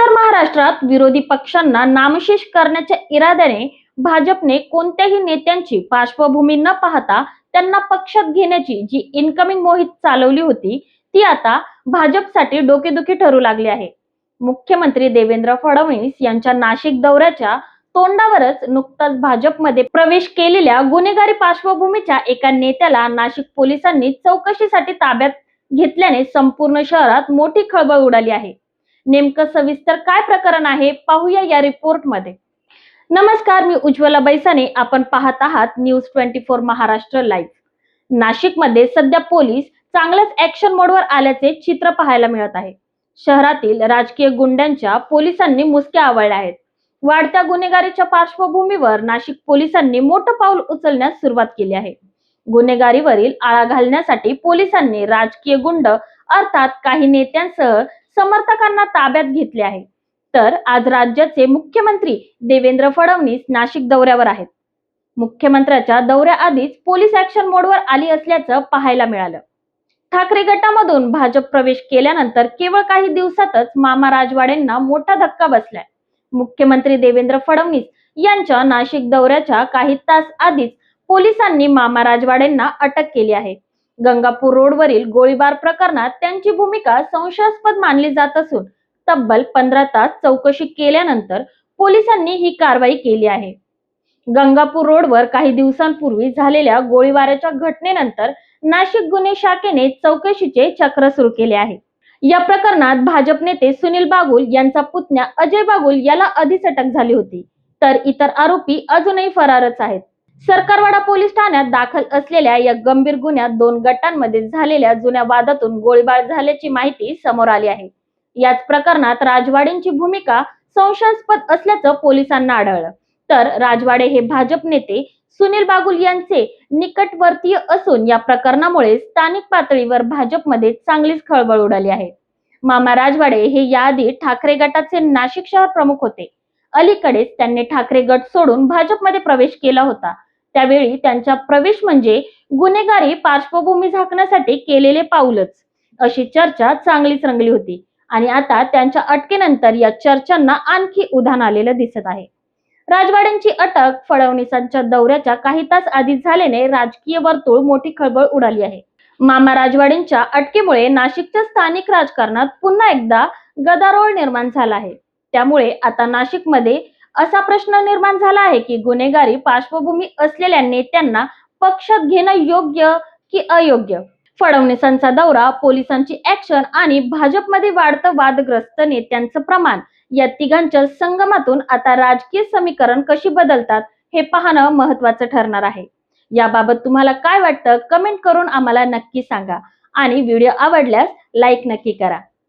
महाराष्ट्रात विरोधी पक्षांना नामशेष करण्याच्या इराद्याने भाजपने कोणत्याही नेत्यांची पार्श्वभूमी न पाहता त्यांना पक्षात घेण्याची जी इनकमिंग मोहीम चालवली होती ती आता भाजपसाठी डोकेदुखी ठरू लागली आहे. मुख्यमंत्री देवेंद्र फडणवीस यांच्या नाशिक दौऱ्याच्या तोंडावरच नुकताच भाजपमध्ये प्रवेश केलेल्या गुन्हेगारी पार्श्वभूमीच्या एका नेत्याला नाशिक पोलिसांनी चौकशीसाठी ताब्यात घेतल्याने संपूर्ण शहरात मोठी खळबळ उडाली आहे. नेमकं सविस्तर काय प्रकरण आहे पाहूया या रिपोर्टमध्ये नमस्कार मी उज्ज्वला बैसाने. आपण पाहत आहात news twenty four Maharashtra live नाशिकमध्ये सध्या पोलीस चांगल्याच ऍक्शन मोडवर आल्याचे चित्र पाहायला मिळत आहे. शहरातील राजकीय गुंड्यांच्या पोलिसांनी मुसक्या आवळल्या आहेत. वाढत्या गुन्हेगारीच्या पार्श्वभूमीवर नाशिक पोलिसांनी मोठं पाऊल उचलण्यास सुरुवात केली आहे. गुन्हेगारीवरील आळा घालण्यासाठी पोलिसांनी राजकीय गुंड अर्थात काही नेत्यांसह समर्थकांना ताब्यात घेतले आहे. तर आज राज्याचे मुख्यमंत्री देवेंद्र फडणवीस नाशिक दौऱ्यावर आहेत. मुख्यमंत्र्याच्या दौऱ्याआधीच पोलीस ऍक्शन मोडवर आली असल्याचं पाहायला मिळालं. ठाकरे गटामधून भाजप प्रवेश केल्यानंतर केवळ काही दिवसातच मामा राजवाडेंना मोठा धक्का बसलाय. मुख्यमंत्री देवेंद्र फडणवीस यांच्या नाशिक दौऱ्याच्या काही तास आधीच पोलिसांनी मामा राजवाडेंना अटक केली आहे. गंगापूर रोडवरील गोळीबार प्रकरणात त्यांची भूमिका संशयास्पद मानली जात असून तब्बल पंधरा तास चौकशी केल्यानंतर पोलिसांनी ही कारवाई केली आहे. गंगापूर रोडवर काही दिवसांपूर्वी झालेल्या गोळीबाराच्या घटनेनंतर नाशिक गुन्हे शाखेने चौकशीचे चक्र सुरू केले आहे. या प्रकरणात भाजप नेते सुनील बागुल यांचा पुतण्या अजय बागुल याला अधिसटक अटक झाली होती. तर इतर आरोपी अजूनही फरारच आहेत. सरकारवाडा पोलीस ठाण्यात दाखल असलेल्या या गंभीर गुन्ह्यात दोन गटांमध्ये झालेल्या जुन्या वादातून गोळीबार झाल्याची माहिती समोर आली आहे. याच प्रकरणात राजवाडेंची भूमिका संशयास्पद असल्याचं पोलिसांना आढळलं. तर राजवाडे हे भाजप नेते सुनील बागुल यांचे निकटवर्तीय असून या प्रकरणामुळे स्थानिक पातळीवर भाजपमध्ये चांगलीच खळबळ उडाली आहे. मामा राजवाडे हे याआधी ठाकरे गटाचे नाशिक शहर प्रमुख होते. अलीकडेच त्यांनी ठाकरे गट सोडून भाजपमध्ये प्रवेश केला होता. त्यावेळी त्यांचा प्रवेश म्हणजे गुन्हेगारी पार्श्वभूमी झाकण्यासाठी केलेले पाऊलच. अशी चर्चा चांगलीच रंगली होती. आणि आता त्यांच्या अटकेनंतर या चर्चांना आणखी उधाण आलेलं दिसत आहे. राजवाड्यांची अटक फडणवीसांच्या दौऱ्याच्या काही तास आधीच झाल्याने राजकीय वर्तुळ मोठी खळबळ उडाली आहे. मामा राजवाडेंच्या अटकेमुळे नाशिकच्या स्थानिक राजकारणात पुन्हा एकदा गदारोळ निर्माण झाला आहे. त्यामुळे आता नाशिकमध्ये असा प्रश्न निर्माण झाला आहे की गुन्हेगारी पार्श्वभूमी असलेल्या नेत्यांना पक्षात घेणं योग्य की अयोग्य? फडणवीसांचा दौरा पोलिसांची ऍक्शन आणि भाजपमध्ये वाढतं वादग्रस्त नेत्यांचं प्रमाण या तिघांच्या संगमातून आता राजकीय समीकरण कशी बदलतात हे पाहणं महत्वाचं ठरणार आहे. याबाबत तुम्हाला काय वाटतं? कमेंट करून आम्हाला नक्की सांगा आणि व्हिडिओ आवडल्यास लाईक नक्की करा.